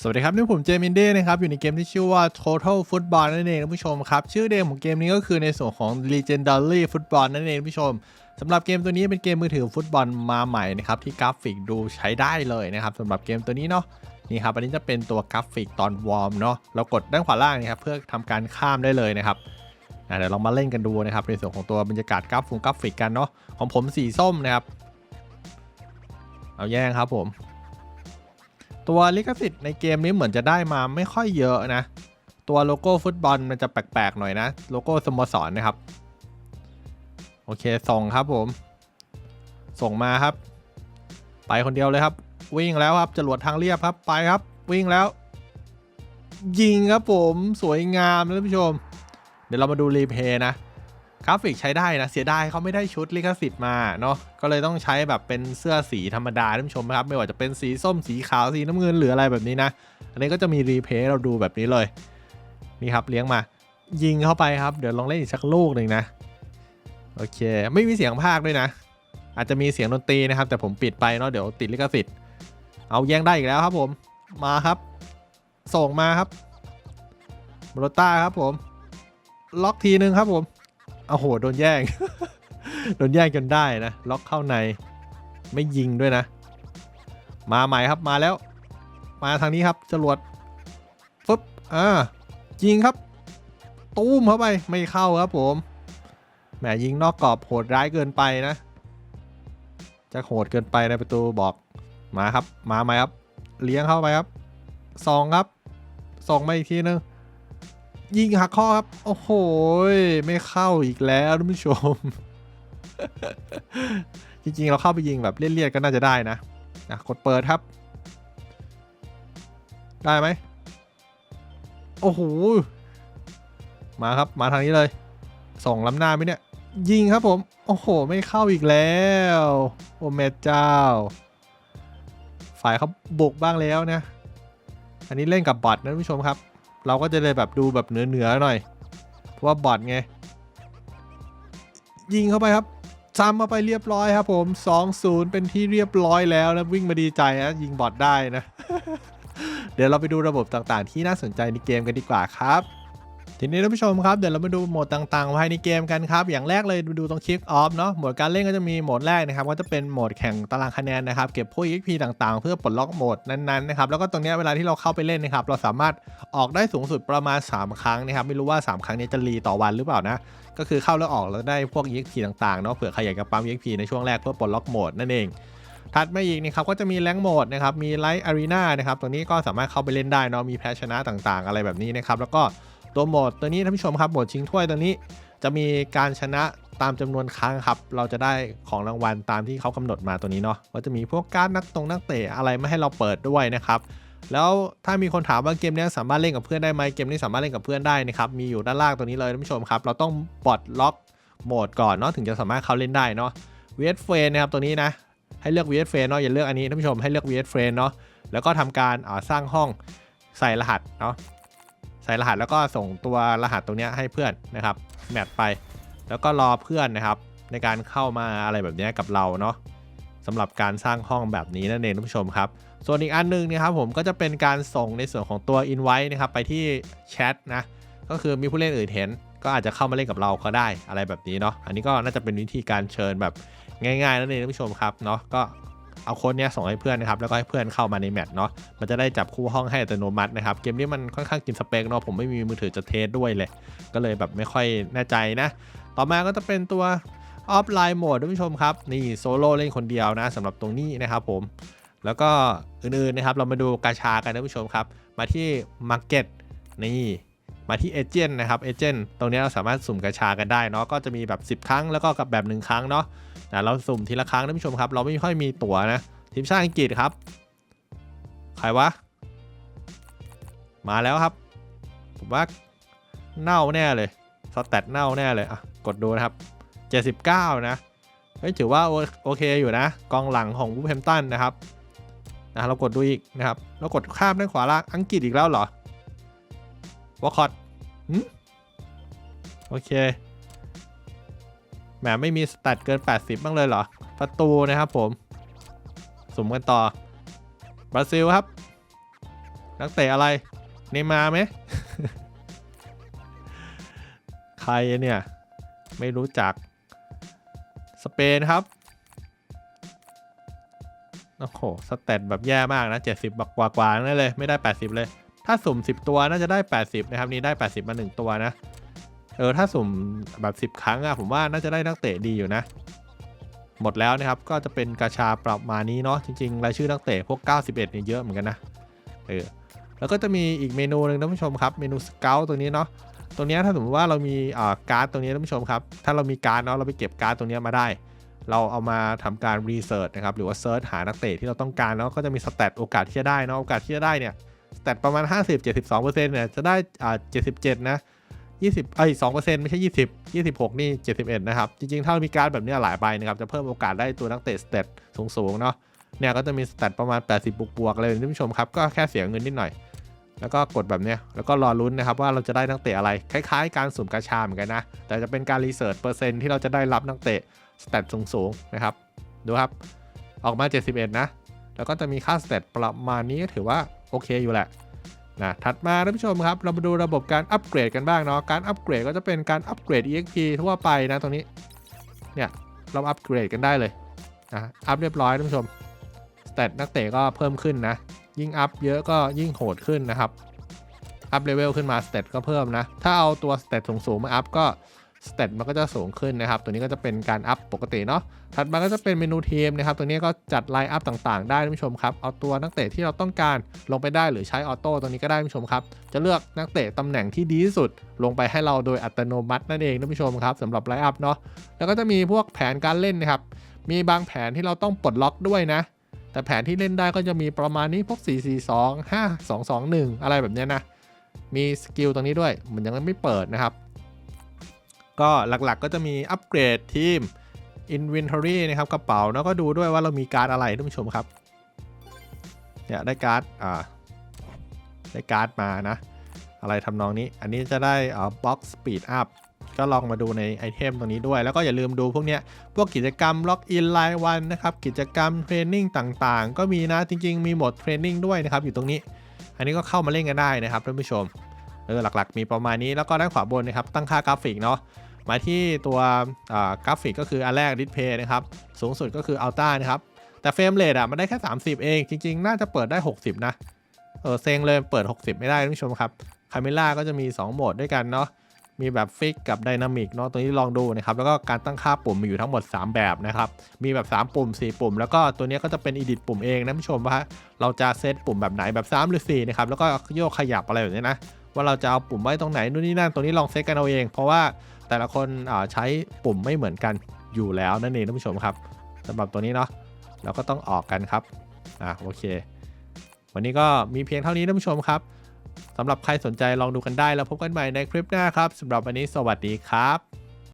สวัสดีครับ นี่ผมเจมินเด้นะครับ อยู่ในเกมที่ชื่อว่า Total Football นั่นเองท่านผู้ชมครับ ชื่อเดิมของเกมนี้ก็คือในส่วนของ Legendary Football นั่นเองท่านผู้ชมสำหรับเกมตัวนี้เป็นเกมมือถือฟุตบอลมาใหม่นะครับ ที่กราฟิกดูใช้ได้เลยนะครับสำหรับเกมตัวนี้เนาะนี่ครับอันนี้จะเป็นตัวกราฟิกตอนวอร์มเนาะเรากดด้านขวาล่างนี่ครับเพื่อทำการข้ามได้เลยนะครับอะเดี๋ยวเรามาเล่นกันดูนะครับในส่วนของตัวบรรยากาศกราฟงกราฟิกกันเนาะของผมสีส้มนะครับเอาแย่งครับผม ตัวลิขสิทธิ์ในเกมนี้เหมือนจะได้มาไม่ค่อยเยอะนะ ตัวโลโก้ฟุตบอลมันจะแปลกๆหน่อยนะ โลโก้สโมสรนะครับ โอเคส่งครับผม ส่งมาครับ ไปคนเดียวเลยครับ วิ่งแล้วครับจรวดทางเรียบครับไปครับ วิ่งแล้ว ยิงครับผมสวยงามนะท่านผู้ชม เดี๋ยวเรามาดูรีเพย์นะ กราฟิกใช้ได้นะเสียดายเขาไม่ได้ชุดลิขสิทธิ์มาเนาะก็เลยต้องใช้แบบเป็นเสื้อสีธรรมดาท่านผู้ชมครับ ไม่ว่าจะเป็นสีส้มสีขาวสีน้ำเงินหรืออะไรแบบนี้นะ อันนี้ก็จะมีรีเพย์เราดูแบบนี้เลย นี่ครับเลี้ยงมา ยิงเข้าไปครับเดี๋ยวลองเล่นอีกสักลูกหนึ่งนะ โอเค ไม่มีเสียงภาคด้วยนะ อาจจะมีเสียงดนตรีนะครับ แต่ผมปิดไปเนาะเดี๋ยวติดลิขสิทธิ์เอาแย่งได้อีกแล้วครับผมมาครับ ส่งมาครับโรต้าครับผม ล็อกทีนึงครับผม โอ้โหโดนแย่ง โดนแย่งจนได้นะ ล็อกเข้าใน ไม่ยิงด้วยนะ มาใหม่ครับมาแล้ว มาทางนี้ครับจรวดฟึบอ่ายิงครับ ตูมเข้าไปไม่เข้าครับผมแหมยิงนอกกรอบโหดร้ายเกินไปนะ จะโหดเกินไปในประตูบอกมาครับ มาใหม่ครับ เลี้ยงเข้าไปครับสองครับส่งมาอีกทีนึง ยิงหักข้อครับ โอ้โห ไม่เข้าอีกแล้วท่านผู้ชม จริงๆ เราเข้าไปยิงแบบเลี่ยนๆก็น่าจะได้นะนะกดเปิดครับ ได้ไหม โอ้โห มาครับ มาทางนี้เลย ส่งล้ำหน้าไหมเนี่ย ยิงครับผม โอ้โห ไม่เข้าอีกแล้ว โอ้แม่เจ้า ฝ่ายเขาบุกบ้างแล้วนะ อันนี้เล่นกับบอทนะท่านผู้ชมครับ เราก็จะเลยแบบดูแบบเหนือๆหน่อย เพราะว่าบอดไง ยิงเข้าไปครับซ้ำเข้าไปเรียบร้อยครับผม 2-0 เป็นที่เรียบร้อยแล้วนะ วิ่งมาดีใจนะยิงบอดได้นะ เดี๋ยวเราไปดูระบบต่างๆ ที่น่าสนใจในเกมกันดีกว่าครับ ทีนี้ท่านผู้ชมครับเดี๋ยวเรามาดูโหมดต่างๆภายในเกมกันครับอย่างแรกเลยดูตรงคลิกออฟเนาะโหมดการเล่นก็จะมีโหมดแรกนะครับก็จะเป็นโหมดแข่งตารางคะแนนนะครับเก็บพวก XP ต่างๆ เพื่อปลดล็อกโหมดนั้นๆนะครับแล้วก็ตรงนี้เวลาที่เราเข้าไปเล่นนะครับเราสามารถออกได้สูงสุดประมาณ 3 ครั้งนะครับไม่รู้ว่า 3 ครั้งนี้จะรีต่อวันหรือเปล่านะก็คือเข้าแล้วออกแล้วได้พวก EXP ต่างๆเนาะเผื่อใครอยากจะปั๊ม EXP ในช่วงแรกเพื่อปลดล็อกโหมดนั่นเองถัดมาอีกนะครับก็จะมีแรงโหมดนะครับมีไลท์อารีนานะครับตัวนี้ก็สามารถเข้าไปเล่นได้เนาะมีแพ้ชนะต่างๆ อะไรแบบนี้นะครับแล้วก็ ตัวโหมดตัวนี้ท่านผู้ชมครับโหมดชิงถ้วยตัวนี้ จะมีการชนะตามจำนวนครั้งครับ เราจะได้ของรางวัลตามที่เขากำหนดมาตัวนี้เนาะก็จะมีพวกการนักตรงนักเตะอะไรไม่ให้เราเปิดด้วยนะครับแล้วถ้ามีคนถามว่าเกมนี้สามารถเล่นกับเพื่อนได้ไหมเกมนี้สามารถเล่นกับเพื่อนได้นะครับมีอยู่ด้านล่างตัวนี้เลยท่านผู้ชมครับ เราต้องปลดล็อกโหมดก่อนเนาะถึงจะสามารถเข้าเล่นได้เนาะ VS f r i e n d นะครับตัวนี้นะให้เลือก VS f r i e n d เนาะอย่าเลือกอันนี้ท่านผู้ชมให้เลือก VS f r i e n d เนาะแล้วก็ทำการสร้างห้องใส่รหัสเนาะ ใส่รหัสแล้วก็ส่งตัวรหัสตรงนี้ให้เพื่อนนะครับแมทไป แล้วก็รอเพื่อนนะครับ ในการเข้ามาอะไรแบบนี้กับเราเนาะสำหรับการสร้างห้องแบบนี้นั่นเองท่านผู้ชมครับ ส่วนอีกอันหนึงนะครับผมก็จะเป็นการส่งในส่วนของตัว invite นะครับไปที่แชทนะก็คือมีผู้เล่นอื่นเห็น ก็อาจจะเข้ามาเล่นกับเราก็ได้อะไรแบบนี้เนาะอันนี้ก็น่าจะเป็นวิธีการเชิญแบบง่ายๆนั่นเองท่านผู้ชมครับเนาะก็ เอาโค้ดเนี้ยส่งให้เพื่อนนะครับแล้วก็ให้เพื่อนเข้ามาในแมตช์เนาะมันจะได้จับคู่ห้องให้อัตโนมัตินะครับเกมนี้มันค่อนข้างกินสเปคเนาะผมไม่มีมือถือจะเทสด้วยเลยก็เลยแบบไม่ค่อยแน่ใจนะ ต่อมาก็จะเป็นตัวออฟไลน์โหมดท่านผู้ชมครับนี่โซโล่เล่นคนเดียวนะสำหรับตรงนี้นะครับผมแล้วก็อื่นๆนะครับเรามาดูกาชากันท่านผู้ชมครับ มาที่ Market นี่มาที่เอเจนต์นะครับเอเจนต์ตรงนี้เราสามารถสุ่มกาชากันได้เนาะก็จะมีแบบ 10 ครั้งแล้วก็กับแบบ 1 ครั้งเนาะ แต่เราสุ่มทีละครั้งท่านผู้ชมครับ เราไม่ค่อยมีตั๋วนะ ทีมชาติอังกฤษครับ ใครวะ มาแล้วครับ ผมว่าเน่าแน่เลยสแตทเน่าแน่เลยอะกดดูนะครับ 79 นะเฮ้ยถือว่าโอโอเคอยู่นะ กองหลังของวูฟแฮมตันนะครับนะเรากดดูอีกนะครับ เรากดข้ามด้านขวาล่างอังกฤษอีกแล้วเหรอวอคอตโอเค แหมไม่มีสแตทเกิน 80 บ้างเลยเหรอ ประตูนะครับผม สมกันต่อ บราซิลครับ นักเตะอะไร เนมาร์ไหม ใครเนี่ย ไม่รู้จัก สเปนครับ โอ้โหสเตตแบบแย่มากนะ 70บักกว่าๆนั่นเลย ไม่ได้ 80 เลย ถ้าสุ่ม 10 ตัวน่าจะได้ 80 นะครับ นี่ได้ 80 มา 1 ตัวนะ เออถ้าสุ่มแบบ 10 ครั้งอะผมว่าน่าจะได้นักเตะดีอยู่นะ หมดแล้วนะครับก็จะเป็นกาชาประมาณนี้เนาะจริงๆรายชื่อนักเตะพวก 91เนี่ยเยอะเหมือนกันนะเออแล้วก็จะมีอีกเมนูหนึ่งท่านผู้ชมครับเมนูสเกลตัวนี้เนาะตรงนี้ถ้าสมมติว่าเรามีอ่าการ์ดตรงนี้ท่านผู้ชมครับ ถ้าเรามีการ์ดเนาะเราไปเก็บการ์ดตรงนี้มาได้ เราเอามาทำการรีเสิร์ชนะครับหรือว่าเซิร์ชหานักเตะที่เราต้องการแล้วก็จะมีสเตตโอกาสที่จะได้เนาะโอกาสที่จะได้เนี่ยสเตตประมาณ 50-72%เนี่ยจะได้อ่า77 นะ 20เอ้ย2%ไม่ใช่ 20 26 นี่ 71 นะครับ จริงๆ ถ้าเรามีการแบบนี้หลายใบนะครับ จะเพิ่มโอกาสได้ตัวนักเตะสเตตสูงๆ เนาะเนี่ยก็จะมีสเตตประมาณ 80 บวกๆอะไรแบบนี้ท่านผู้ชมครับ ก็แค่เสียเงินนิดหน่อย แล้วก็กดแบบนี้แล้วก็รอลุ้นนะครับว่าเราจะได้นักเตะอะไร คล้ายๆ การสุ่มกาชาเหมือนกันนะ แต่จะเป็นการรีเสิร์ชเปอร์เซ็นต์ที่เราจะได้รับนักเตะสเตตสูงๆนะครับดูครับออกมา 71 นะ แล้วก็จะมีค่าสเตตประมาณนี้ก็ถือว่าโอเคอยู่แหละ นะถัดมาท่านผู้ชมครับ เรามาดูระบบการอัปเกรดกันบ้างเนาะการอัปเกรดก็จะเป็นการอัปเกรด EXP ทั่วไปนะตรงนี้เนี่ยเราอัปเกรดกันได้เลยนะอัพเรียบร้อยท่านผู้ชมสเตตนักเตะก็เพิ่มขึ้นนะ ยิ่งอัพเยอะก็ยิ่งโหดขึ้นนะครับอัพเลเวลขึ้นมาสเตตก็เพิ่มนะ ถ้าเอาตัวสเตตสูงๆมาอัพก็ สเตตมันก็จะสูงขึ้นนะครับ ตัวนี้ก็จะเป็นการอัพปกติเนาะ ถัดมาก็จะเป็นเมนูทีมนะครับ ตัวนี้ก็จัดไลน์อัพต่างๆ ได้ท่านผู้ชมครับ เอาตัวนักเตะที่เราต้องการลงไปได้หรือใช้ออโต้ตรงนี้ก็ได้ท่านผู้ชมครับ จะเลือกนักเตะตำแหน่งที่ดีที่สุด ลงไปให้เราโดยอัตโนมัตินั่นเองท่านผู้ชมครับสำหรับไลน์อัพเนาะ แล้วก็จะมีพวกแผนการเล่นนะครับ มีบางแผนที่เราต้องปลดล็อกด้วยนะ แต่แผนที่เล่นได้ก็จะมีประมาณนี้พวก 4 4 2 5 2 2 1 อะไรแบบนี้นะ มีสกิลตรงนี้ด้วย มันยังไม่เปิดนะครับ ก็หลักๆก็จะมีอัปเกรดทีม Inventory นะครับกระเป๋าแล้วก็ดูด้วยว่าเรามีการ์ดอะไรท่านผู้ชมครับเนี่ยได้การ์ดอ่าได้การ์ดมานะ อะไรทำนองนี้อันนี้จะได้อ่า Box Speed Up ก็ลองมาดูในไอเทมตรงนี้ด้วย แล้วก็อย่าลืมดูพวกเนี้ยพวกกิจกรรมล็อกอินรายวันนะครับกิจกรรมเทรนนิ่งต่างๆ ก็มีนะจริง ๆ มีหมดเทรนนิ่งด้วยนะครับอยู่ตรงนี้ อันนี้ก็เข้ามาเล่นกันได้นะครับท่านผู้ชมเออหลักๆ มีประมาณนี้แล้วก็ด้านขวาบนนะครับตั้งค่ากราฟิกเนาะ มาที่ตัวกราฟิกก็คืออันแรกดิสเพย์นะครับ สูงสุดก็คืออัลต้านะครับ แต่เฟรมเรทอะมันได้แค่ 30 เอง จริง ๆ น่าจะเปิดได้ 60 นะ เออเซ็งเลยเปิด 60 ไม่ได้ท่านผู้ชมครับคาเมล่าก็จะมี 2 โหมดด้วยกันเนาะมีแบบฟิกกับไดนามิกเนาะตัวนี้ลองดูนะครับ แล้วก็การตั้งค่าปุ่มมีอยู่ทั้งหมด 3 แบบนะครับ มีแบบ 3 ปุ่ม 4 ปุ่ม แล้วก็ตัวนี้ก็จะเป็น edit ปุ่มเองนะผู้ชมว่าเราจะเซตปุ่มแบบไหนแบบ 3 หรือ 4 นะครับ แล้วก็โยกขยับอะไรแบบนี้นะ ว่าเราจะเอาปุ่มไว้ตรงไหนนู่นนี่นั่นตัวนี้ลองเซตกันเอาเอง เพราะว่า แต่ละคนใช้ปุ่มไม่เหมือนกันอยู่แล้วนั่นเองท่านผู้ชมครับสำหรับตัวนี้เนาะเราก็ต้องออกกันครับอะโอเค วันนี้ก็มีเพียงเท่านี้ท่านผู้ชมครับสำหรับใครสนใจลองดูกันได้แล้วพบกันใหม่ในคลิปหน้าครับสำหรับวันนี้สวัสดีครับ